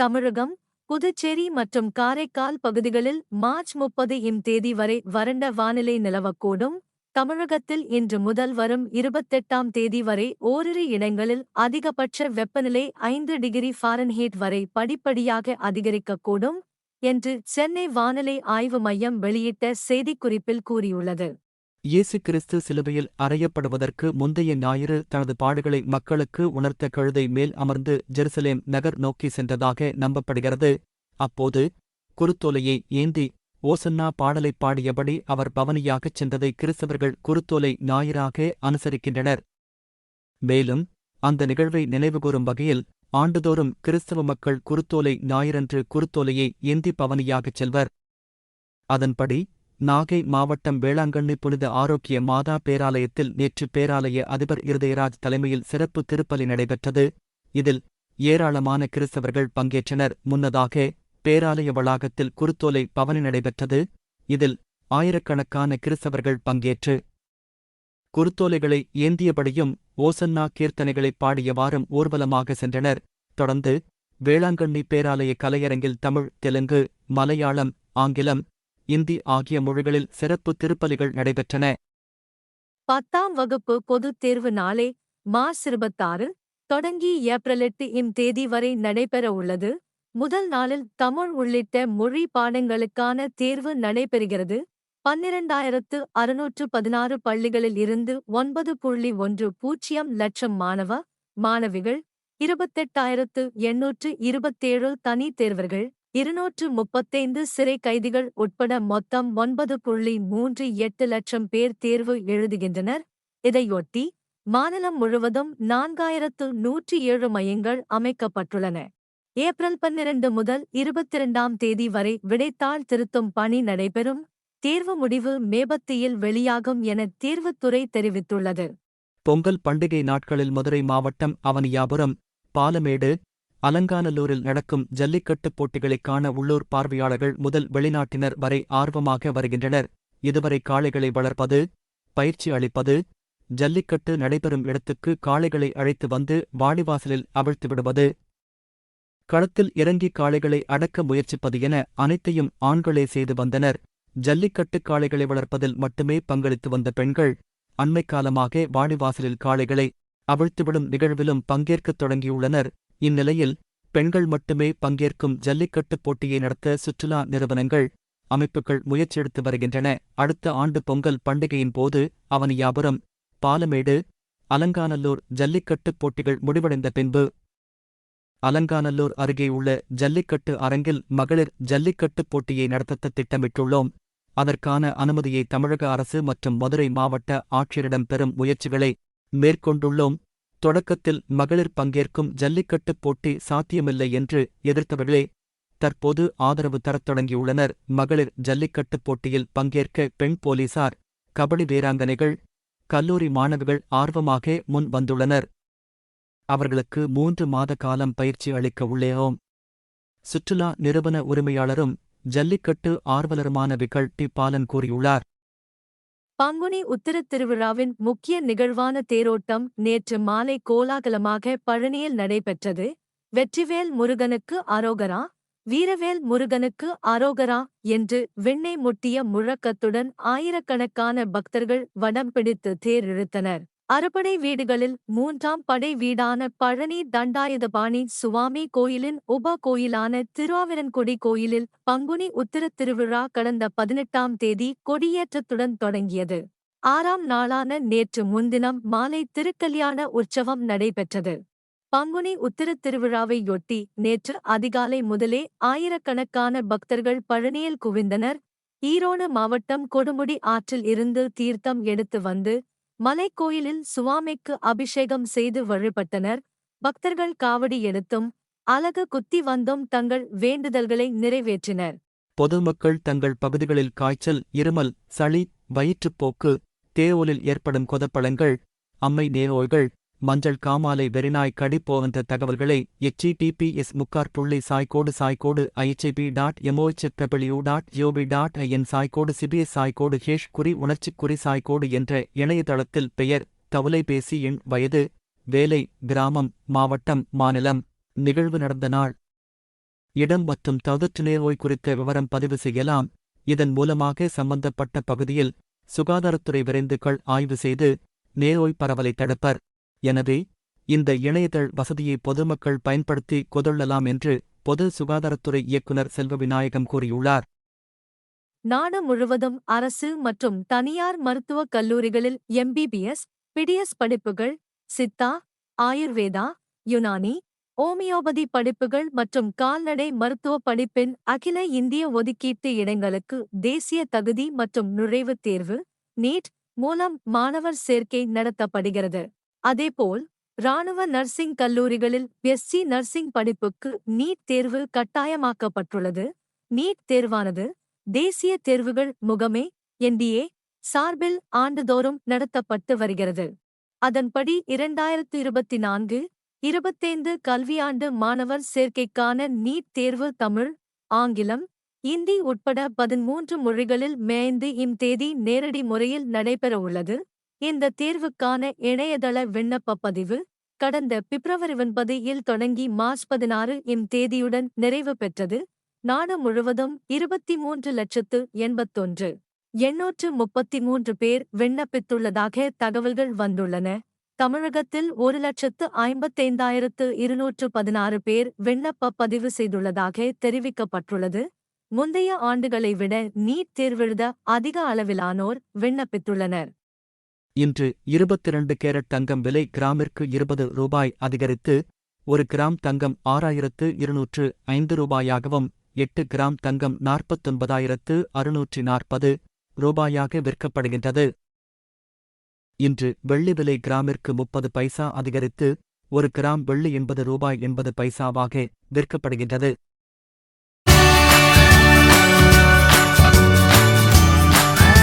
தமிழகம் புதுச்சேரி மற்றும் காரைக்கால் பகுதிகளில் மார்ச் முப்பது இம் தேதி வரை வறண்ட வானிலை நிலவக்கூடும். தமிழகத்தில் இன்று முதல் வரும் இருபத்தெட்டாம் தேதி வரை ஓரிரு இடங்களில் அதிகபட்ச வெப்பநிலை ஐந்து டிகிரி ஃபாரன்ஹீட் வரை படிப்படியாக அதிகரிக்கக்கூடும் என்று சென்னை வானிலை ஆய்வு மையம் வெளியிட்ட செய்திக்குறிப்பில் கூறியுள்ளது. இயேசு கிறிஸ்து சிலுவையில் அறையப்படுவதற்கு முந்தைய ஞாயிறு தனது பாடுகளை மக்களுக்கு உணர்த்த கழுதை மேல் அமர்ந்து ஜெருசலேம் நகர் நோக்கி சென்றதாக நம்பப்படுகிறது. அப்போது குருத்தோலையை ஏந்தி ஓசன்னா பாடலைப் பாடியபடி அவர் பவனியாகச் சென்றதை கிறிஸ்தவர்கள் குருத்தோலை ஞாயிறாக அனுசரிக்கின்றனர். மேலும் அந்த நிகழ்வை நினைவுகூரும் வகையில் ஆண்டுதோறும் கிறிஸ்தவ மக்கள் குருத்தோலை ஞாயிறன்று குருத்தோலையை ஏந்தி பவனியாகச் செல்வர். அதன்படி நாகை மாவட்டம் வேளாங்கண்ணி புனித ஆரோக்கிய மாதா பேராலயத்தில் நேற்று பேராலய அதிபர் இருதயராஜ் தலைமையில் சிறப்பு திருப்பலி நடைபெற்றது. இதில் ஏராளமான கிறிஸ்தவர்கள் பங்கேற்றனர். முன்னதாக பேராலய வளாகத்தில் குருத்தோலை பவனி நடைபெற்றது. இதில் ஆயிரக்கணக்கான கிறிஸ்தவர்கள் பங்கேற்று குருத்தோலைகளை ஏந்தியபடியும் ஓசன்னா கீர்த்தனைகளை பாடியவாறும் ஊர்வலமாக சென்றனர். தொடர்ந்து வேளாங்கண்ணி பேராலய கலையரங்கில் தமிழ் தெலுங்கு மலையாளம் ஆங்கிலம் இந்தி ஆகிய மொழிகளில் சிறப்பு திருப்பலிகள் நடைபெற்றன. பத்தாம் வகுப்பு பொதுத் தேர்வு நாளை மார்ச் இருபத்தாறு தொடங்கி ஏப்ரல் எட்டு இம் தேதி வரை நடைபெற உள்ளது. முதல் நாளில் தமிழ் உள்ளிட்ட மொழி பாடங்களுக்கான தேர்வு நடைபெறுகிறது. பன்னிரண்டாயிரத்து அறுநூற்று பதினாறு பள்ளிகளில் இருந்து ஒன்பது புள்ளி ஒன்று பூஜ்ஜியம் லட்சம் மாணவ மாணவிகள் இருபத்தெட்டாயிரத்து எண்ணூற்று இருபத்தேழு தனி தேர்வர்கள். இருநூற்று முப்பத்தைந்து சிறை கைதிகள் உட்பட மொத்தம் ஒன்பது புள்ளி மூன்று எட்டு லட்சம் பேர் தேர்வு எழுதுகின்றனர். இதையொட்டி மாநிலம் முழுவதும் நான்காயிரத்து நூற்றி ஏழு மையங்கள் அமைக்கப்பட்டுள்ளன. ஏப்ரல் பன்னிரண்டு முதல் இருபத்திரண்டாம் தேதி வரை விடைத்தாள் திருத்தும் பணி நடைபெறும். தேர்வு முடிவு மேபத்தியில் வெளியாகும் என தேர்வுத்துறை தெரிவித்துள்ளது. பொங்கல் பண்டிகை நாட்களில் மதுரை மாவட்டம் அவனியாபுரம் பாலமேடு அலங்காநல்லூரில் நடக்கும் ஜல்லிக்கட்டுப் போட்டிகளைக் காண உள்ளூர் பார்வையாளர்கள் முதல் வெளிநாட்டினர் வரை ஆர்வமாக வருகின்றனர். இதுவரை காளைகளை வளர்ப்பது பயிற்சி அளிப்பது ஜல்லிக்கட்டு நடைபெறும் இடத்துக்கு காளைகளை அழைத்து வந்து வாடிவாசலில் அவிழ்த்து விடுவது களத்தில் இறங்கி காளைகளை அடக்க முயற்சிப்பது என அனைத்தையும் ஆண்களே செய்து வந்தனர். ஜல்லிக்கட்டு காளைகளை வளர்ப்பதில் மட்டுமே பங்களித்து வந்த பெண்கள் அண்மைக்காலமாக வாடிவாசலில் காளைகளை அவிழ்த்துவிடும் நிகழ்விலும் பங்கேற்கத் தொடங்கியுள்ளனர். இந்நிலையில் பெண்கள் மட்டுமே பங்கேற்கும் ஜல்லிக்கட்டுப் போட்டியை நடத்த சுற்றுலா நிறுவனங்கள் அமைப்புகள் முயற்சியெடுத்து வருகின்றன. அடுத்த ஆண்டு பொங்கல் பண்டிகையின் போது அவனியாபுரம் பாலமேடு அலங்காநல்லூர் ஜல்லிக்கட்டுப் போட்டிகள் முடிவடைந்த பின்பு அலங்காநல்லூர் அருகே உள்ள ஜல்லிக்கட்டு அரங்கில் மகளிர் ஜல்லிக்கட்டுப் போட்டியை நடத்த திட்டமிட்டுள்ளோம். அதற்கான அனுமதியை தமிழக அரசு மற்றும் மதுரை மாவட்ட ஆட்சியரிடம் பெறும் முயற்சிகளை மேற்கொண்டுள்ளோம். தொடக்கத்தில் மகளிர் பங்கேற்கும் ஜல்லிக்கட்டுப் போட்டி சாத்தியமில்லை என்று எதிர்த்தவர்களே தற்போது ஆதரவு தரத் தொடங்கியுள்ளனர். மகளிர் ஜல்லிக்கட்டுப் போட்டியில் பங்கேற்க பெண் போலீசார் கபடி வீராங்கனைகள் கல்லூரி மாணவிகள் ஆர்வமாக முன் வந்துள்ளனர். அவர்களுக்கு மூன்று மாத காலம் பயிற்சி அளிக்க உள்ளேயோம் சுற்றுலா நிறுவன உரிமையாளரும் ஜல்லிக்கட்டு ஆர்வலருமான விகல் டி. பாலன் கூறியுள்ளார். பங்குனி உத்திரத் திருவிழாவின் முக்கிய நிகழ்வான தேரோட்டம் நேற்று மாலை கோலாகலமாக பழனியில் நடைபெற்றது. வெற்றிவேல் முருகனுக்கு அரோகரா வீரவேல் முருகனுக்கு அரோகரா என்று விண்ணை முட்டிய முழக்கத்துடன் ஆயிரக்கணக்கான பக்தர்கள் வடம் பிடித்து தேர் இழுத்தனர். அறுபடை வீடுகளில் மூன்றாம் படை வீடான பழனி தண்டாயுதபாணி சுவாமி கோயிலின் உப கோயிலான திருவாவிரன்கொடி கோயிலில் பங்குனி உத்திரத் திருவிழா கடந்த பதினெட்டாம் தேதி கொடியேற்றத்துடன் தொடங்கியது. ஆறாம் நாளான நேற்று முன்தினம் மாலை திருக்கல்யாண உற்சவம் நடைபெற்றது. பங்குனி உத்திரத் திருவிழாவையொட்டி நேற்று அதிகாலை முதலே ஆயிரக்கணக்கான பக்தர்கள் பழனியில் குவிந்தனர். ஈரோடு மாவட்டம் கொடுமுடி ஆற்றில் இருந்து தீர்த்தம் எடுத்து வந்து மலைக்கோயிலில் சுவாமிக்கு அபிஷேகம் செய்து வழிபட்டனர். பக்தர்கள் காவடி எடுத்தும் அலகு குத்தி வந்தும் தங்கள் வேண்டுதல்களை நிறைவேற்றினர். பொதுமக்கள் தங்கள் பகுதிகளில் காய்ச்சல் இருமல் சளி வயிற்றுப்போக்கு தேவோலில் ஏற்படும் கொதப்பழங்கள் அம்மை நேரோய்கள் மஞ்சள் காமாலை வெறிநாய் கடி தகவல்களை தகவல்களை எச்டிடிபிஎஸ் முக்கார் புள்ளி சாய்கோடு சாய்கோடு IHIP dot MOH W dot GOP dot IN சாய்கோடு CBS சாய்கோடு ஹேஷ் குறி உணர்ச்சிக் குறி சாய்கோடு என்ற இணையதளத்தில் பெயர் தொலைபேசி எண் வயது வேலை கிராமம் மாவட்டம் மாநிலம் நிகழ்வு நடந்த நாள். இடம் மற்றும் தொற்று நேர்வோய் குறித்த விவரம் பதிவு செய்யலாம். இதன் மூலமாக சம்பந்தப்பட்ட பகுதியில் சுகாதாரத்துறை விரைந்துகள் ஆய்வு செய்து நேரோய் பரவலை தடுப்பர். எனவே இந்த இணையதள் வசதியை பொதுமக்கள் பயன்படுத்தி கொதொள்ளலாம் என்று பொது சுகாதாரத்துறை இயக்குனர் செல்வ விநாயகம் கூறியுள்ளார். நாடு முழுவதும் அரசு மற்றும் தனியார் மருத்துவக் கல்லூரிகளில் எம்பிபிஎஸ் பிடிஎஸ் படிப்புகள் சித்தா ஆயுர்வேதா யுனானி ஓமியோபதி படிப்புகள் மற்றும் கால்நடை மருத்துவ படிப்பின் அகில இந்திய ஒதுக்கீட்டு இடங்களுக்கு தேசிய தகுதி மற்றும் நுழைவுத் தேர்வு நீட் மூலம் மாணவர் சேர்க்கை நடத்தப்படுகிறது. அதேபோல் இராணுவ நர்சிங் கல்லூரிகளில் எஸ்சி நர்சிங் படிப்புக்கு நீட் தேர்வு கட்டாயமாக்கப்பட்டுள்ளது. நீட் தேர்வானது தேசிய தேர்வுகள் முகமே என்டிஏ சார்பில் ஆண்டுதோறும் நடத்தப்பட்டு வருகிறது. அதன்படி இரண்டாயிரத்து இருபத்தி நான்கு இருபத்தைந்து கல்வியாண்டு மாணவர் சேர்க்கைக்கான நீட் தேர்வு தமிழ் ஆங்கிலம் இந்தி உட்பட பதிமூன்று மொழிகளில் மேய்ந்து இம் தேதி நேரடி முறையில் நடைபெறவுள்ளது. இந்த தேர்வுக்கான இணையதள விண்ணப்ப பதிவு கடந்த பிப்ரவரி ஒன்பது இல் தொடங்கி மார்ச் பதினாறு இம் தேதியுடன் நிறைவு பெற்றது. நாடு முழுவதும் இருபத்தி மூன்று லட்சத்து எண்பத்தொன்று எண்ணூற்று முப்பத்தி மூன்று பேர் விண்ணப்பித்துள்ளதாக தகவல்கள் வந்துள்ளன. தமிழகத்தில் ஒரு லட்சத்து ஐம்பத்தைந்தாயிரத்து இருநூற்று பதினாறு பேர் விண்ணப்ப பதிவு செய்துள்ளதாக தெரிவிக்கப்பட்டுள்ளது. முந்தைய ஆண்டுகளை விட நீட் தேர்வெழுத அதிக அளவிலானோர் விண்ணப்பித்துள்ளனர். இன்று இருபத்திரண்டு கேரட் தங்கம் விலை கிராமிற்கு இருபது ரூபாய் அதிகரித்து ஒரு கிராம் தங்கம் ஆறாயிரத்து இருநூற்று ஐந்து ரூபாயாகவும் எட்டு கிராம் தங்கம் நாற்பத்தொன்பதாயிரத்து அறுநூற்றி நாற்பது ரூபாயாக விற்கப்படுகின்றது. இன்று வெள்ளி விலை கிராமிற்கு முப்பது பைசா அதிகரித்து ஒரு கிராம் வெள்ளி எண்பது ரூபாய் எண்பது பைசாவாக விற்கப்படுகின்றது.